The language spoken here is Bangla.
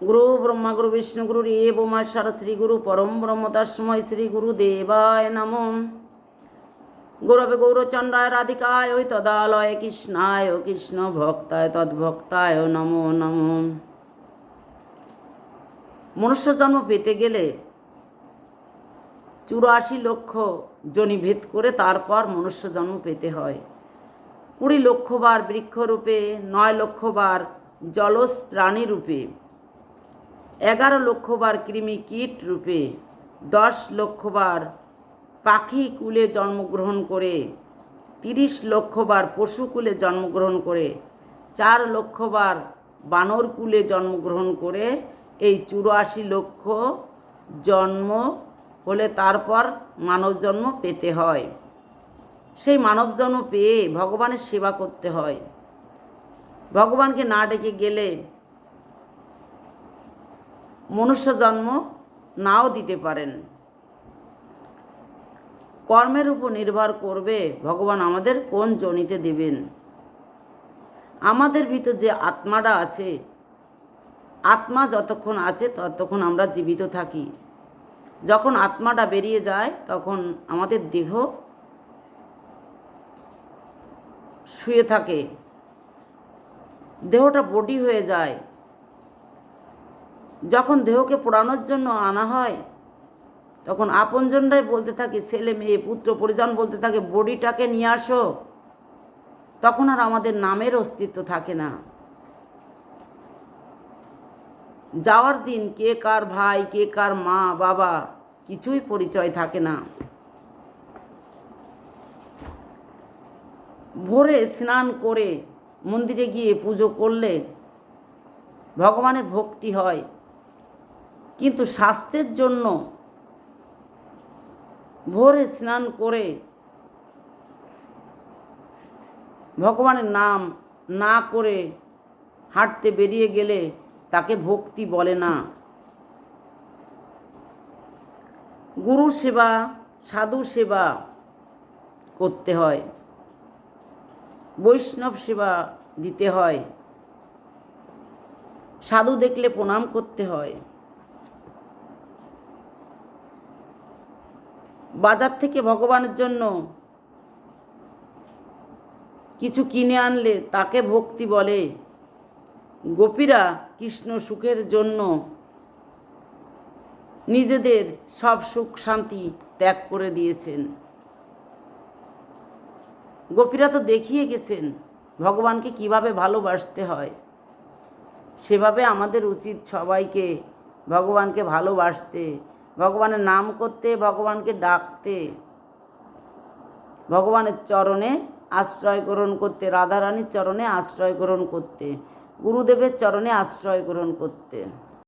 গুরু ব্রহ্মা গুরু বিষ্ণু গুরু এব মহেশ্বর শ্রী গুরু পরম ব্রহ্ম তস্ময় শ্রী গুরু দেবায় নম গৌরবে গৌরচন্দ্রায় রাধিকায় ওই তদালয় কৃষ্ণায় কৃষ্ণ ভক্তায় তদ্ভক্তায় নমো নমো মনুষ্য জন্ম পেতে গেলে চুরাশি লক্ষ জনিভেদ করে তারপর মনুষ্য জন্ম পেতে হয়। কুড়ি লক্ষবার বৃক্ষরূপে, নয় লক্ষ বার জলজ প্রাণী রূপে এগারো লক্ষ বার কৃমি কীট রূপে, দশ লক্ষ বার পাখি কুলে জন্মগ্রহণ করে, তিরিশ লক্ষ বার পশু কুলে জন্মগ্রহণ করে, চার লক্ষ বার বানর কুলে জন্মগ্রহণ করে, এই চুরাশি লক্ষ জন্ম হলে তারপর মানব জন্ম পেতে হয়। সেই মানব জন্ম পেয়ে ভগবানের সেবা করতে হয়। ভগবানকে না ডেকে গেলে মনুষ্য জন্ম নাও দিতে পারেন। কর্মের উপর নির্ভর করবে ভগবান আমাদের কোন জনিতে দেবেন। আমাদের ভিতর যে আত্মাটা আছে, আত্মা যতক্ষণ আছে ততক্ষণ আমরা জীবিত থাকি। যখন আত্মাটা বেরিয়ে যায় তখন আমাদের দেহ শুয়ে থাকে। দেহটা বডি হয়ে যায়। যখন দেহকে পোড়ানোর জন্য আনা হয়, তখন আপনজনরাই বলতে থাকে, ছেলে মেয়ে, পুত্র, পরিজন বলতে থাকে, বডিটাকে নিয়ে আসো। তখন আর আমাদের নামের অস্তিত্ব থাকে না। যাওয়ার দিন কে কার ভাই, কে কার মা, বাবা, কিছুই পরিচয় থাকে না। ভোরে স্নান করে মন্দিরে গিয়ে পুজো করলে ভগবানের ভক্তি হয়। কিন্তু স্বাস্থ্যের জন্য ভোরে স্নান করে ভগবানের নাম না করে হাঁটতে বেরিয়ে গেলে তাকে ভক্তি বলে না। গুরু সেবা সাধু সেবা করতে হয়। বৈষ্ণব সেবা দিতে হয়। সাধু দেখলে প্রণাম করতে হয়। বাজার থেকে ভগবানের জন্য কিছু কিনে আনলে তাকে ভক্তি বলে। গোপীরা কৃষ্ণ সুখের জন্য নিজেদের সব সুখ শান্তি ত্যাগ করে দিয়েছেন। গোপীরা তো দেখিয়ে গেছেন ভগবানকে কীভাবে ভালোবাসতে হয়। সেভাবে আমাদের উচিত সবাইকে ভগবানকে ভালোবাসতে ভগবানের নাম করতে, ভগবানকে ডাকতে, ভগবানের চরণে আশ্রয় গ্রহণ করতে, রাধারানীর চরণে আশ্রয় গ্রহণ করতে, গুরুদেবের চরণে আশ্রয় গ্রহণ করতে।